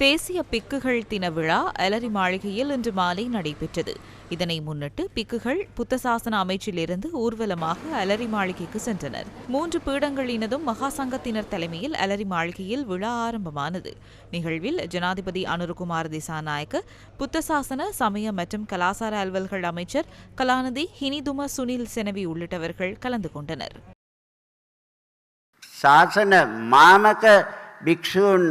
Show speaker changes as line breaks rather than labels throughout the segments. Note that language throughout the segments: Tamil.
தேசிய பிக்குகள் தின விழா அலரி மாளிகையில் இன்று மாலை நடைபெற்றது. இதனை முன்னிட்டு பிக்குகள் புத்தசாசன அமைச்சிலிருந்து ஊர்வலமாக அலரி மாளிகைக்கு சென்றனர். மூன்று பீடங்களினதும் மகா சங்கத்தினர் தலைமையில் அலரி மாளிகையில் விழா ஆரம்பமானது. நிகழ்வில் ஜனாதிபதி அனுருகுமார் திசாநாயக்க புத்தசாசன சமய மற்றும் கலாசார அலுவல்கள் அமைச்சர் கலாநிதி ஹினிதும சுனில் செனவி உள்ளிட்டவர்கள் கலந்து கொண்டனர்.
சாசன மாமக பிக்ஷூன்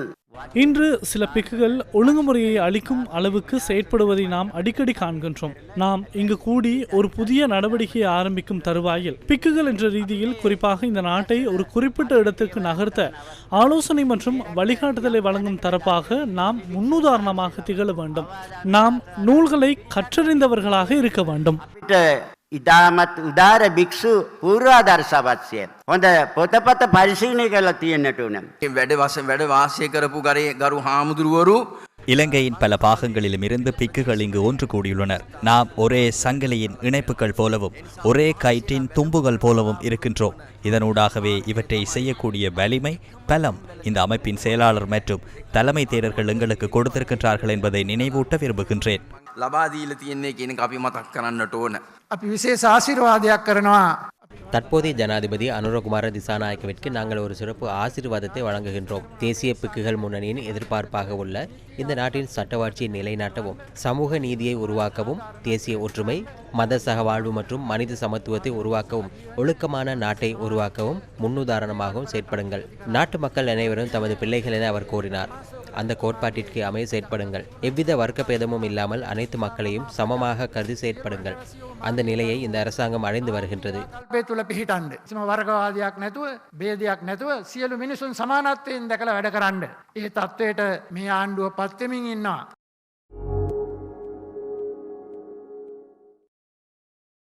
இன்று சில பிக்குகள் ஒழுங்குமுறையை அளிக்கும் அளவுக்கு செயற்படுவதை நாம் அடிக்கடி காண்கின்றோம். நாம் இங்கு கூடி ஒரு புதிய நடவடிக்கையை ஆரம்பிக்கும் தருவாயில். பிக்குகள் என்ற ரீதியில் குறிப்பாக இந்த நாட்டை ஒரு குறிப்பிட்ட இடத்திற்கு நகர்த்த ஆலோசனை மற்றும் வழிகாட்டுதலை வழங்கும் தரப்பாக நாம் முன்னுதாரணமாக திகழ வேண்டும். நாம் நூல்களை கற்றறிந்தவர்களாக இருக்க வேண்டும்.
ඉතාමත් උදාර භික්‍ෂු පූර්වාදර්ශවත්සය. හොඳ පොතපත පරිශීනය කල තියෙන්න්නට වනම්.
වැඩ වස වැඩ වාසය කරපු කරේ ගරු හාමුදුරුවරු
இலங்கையின் பல பாகங்களிலும் இருந்து பிக்குகள் இங்கு ஒன்று கூடியுள்ளனர் நாம் ஒரே சங்கிலியின் இணைப்புகள் போலவும் ஒரே கயிற்றின் தும்புகள் போலவும் இருக்கின்றோம் இதனூடாகவே இவற்றை செய்யக்கூடிய வலிமை பலம் இந்த அமைப்பின் செயலாளர் மற்றும் தலைமை தேரர்கள் எங்களுக்கு கொடுத்திருக்கின்றார்கள் என்பதை நினைவூட்ட விரும்புகின்றேன்
ලබාදීල තියෙන්නේ කෙනෙ අපි මතක් කරන්නට ඕන.
අපි විශේෂ ආශිර්වාදයක් කරනවා
தற்போதைய ஜனாதிபதி அனுரகுமார திசாநாயக்கவிற்கு நாங்கள் ஒரு சிறப்பு ஆசீர்வாதத்தை வழங்குகின்றோம் தேசிய பிக்குகள் முன்னணியின் எதிர்பார்ப்பாக உள்ள இந்த நாட்டின் சட்டவாட்சியை நிலைநாட்டவும் சமூக நீதியை உருவாக்கவும் தேசிய ஒற்றுமை மத சகவாழ்வு மற்றும் மனித சமத்துவத்தை உருவாக்கவும் ஒழுக்கமான நாட்டை உருவாக்கவும் முன்னுதாரணமாகவும் செயற்படுங்கள் நாட்டு மக்கள் அனைவரும் தமது பிள்ளைகள் என அவர் கூறினார் அந்த கோட்பாட்டிற்கு அமைய செயற்படுங்கள் எவ்வித வர்க்கபேதமும் இல்லாமல் அனைத்து மக்களையும் சமமாக கருதி செயற்படுங்கள் அந்த நிலையை இந்த அரசாங்கம் அடைந்து வருகின்றது
අපේ තුළ පිහිටන්ඩ සම වර්ගවාදයක් නැතුව බේදයක් නැතුව සියලු මිනිසුන් සමානත්වයෙන් දැකළ වැඩ කරන්න. ඒ තත්ත්වයට මේ ආණ්ඩුව පත්වමින් ඉන්නවා.